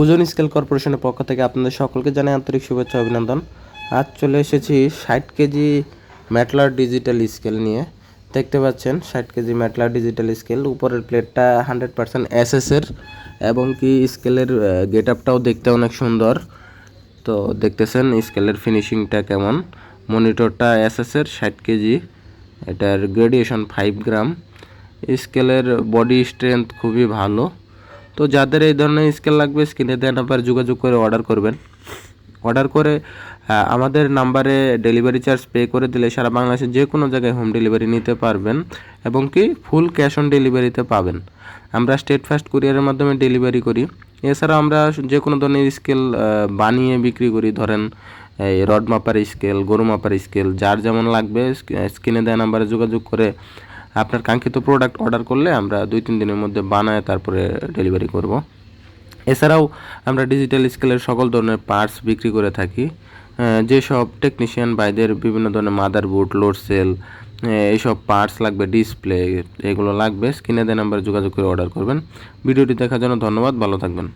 ওজন স্কেল কর্পোরেশনের পক্ষ থেকে আপনাদের সকলকে জানাই আন্তরিক শুভেচ্ছা অভিনন্দন। আজ চলে এসেছি ষাট কেজি ম্যাটলার ডিজিটাল স্কেল নিয়ে। দেখতে পাচ্ছেন, ষাট কেজি ম্যাটলার ডিজিটাল স্কেল। উপরের প্লেটটা হান্ড্রেড পার্সেন্ট এসএসের এবং কি স্কেলের গেট আপটাও দেখতে অনেক সুন্দর। তো দেখতেছেন স্কেলের ফিনিশিংটা কেমন। মনিটরটা এসএসের ষাট কেজি। এটার গ্রেডিয়েশন ফাইভ গ্রাম। স্কেলের বডি স্ট্রেংথ খুবই ভালো। তো যাদের এই ধরনের স্কেল লাগবে স্ক্রিনে দেওয়া নাম্বার যোগাযোগ করে অর্ডার করবেন। অর্ডার করে আমাদের নাম্বারে ডেলিভারি চার্জ পে করে দিলে সারা বাংলাদেশের যে কোনো জায়গায় হোম ডেলিভারি নিতে পারবেন এবং কি ফুল ক্যাশ অন ডেলিভারিতে পাবেন। আমরা স্টেট ফাস্ট কুরিয়ারের মাধ্যমে ডেলিভারি করি। এছাড়া আমরা যে কোনো ধরনের স্কেল বানিয়ে বিক্রি করি। ধরেন, এই রড মাপার স্কেল গরু মাপার স্কেল যার যেমন লাগবে স্ক্রিনে দেওয়া নাম্বারে যোগাযোগ করে আপনার কাঙ্ক্ষিত প্রোডাক্ট অর্ডার করলে আমরা দুই, তিন দিনের মধ্যে বানায় তারপরে ডেলিভারি করব। এছাড়াও আমরা ডিজিটাল স্কেলের সকল ধরনের পার্টস বিক্রি করে থাকি। যেসব টেকনিশিয়ান বাইদের বিভিন্ন ধরনের মাদারবোর্ড লোড সেল এইসব পার্টস লাগবে ডিসপ্লে এগুলো লাগবে স্ক্রিনে দেওয়া নাম্বারে যোগাযোগ করে অর্ডার করবেন। ভিডিওটি দেখার জন্য ধন্যবাদ, ভালো থাকবেন।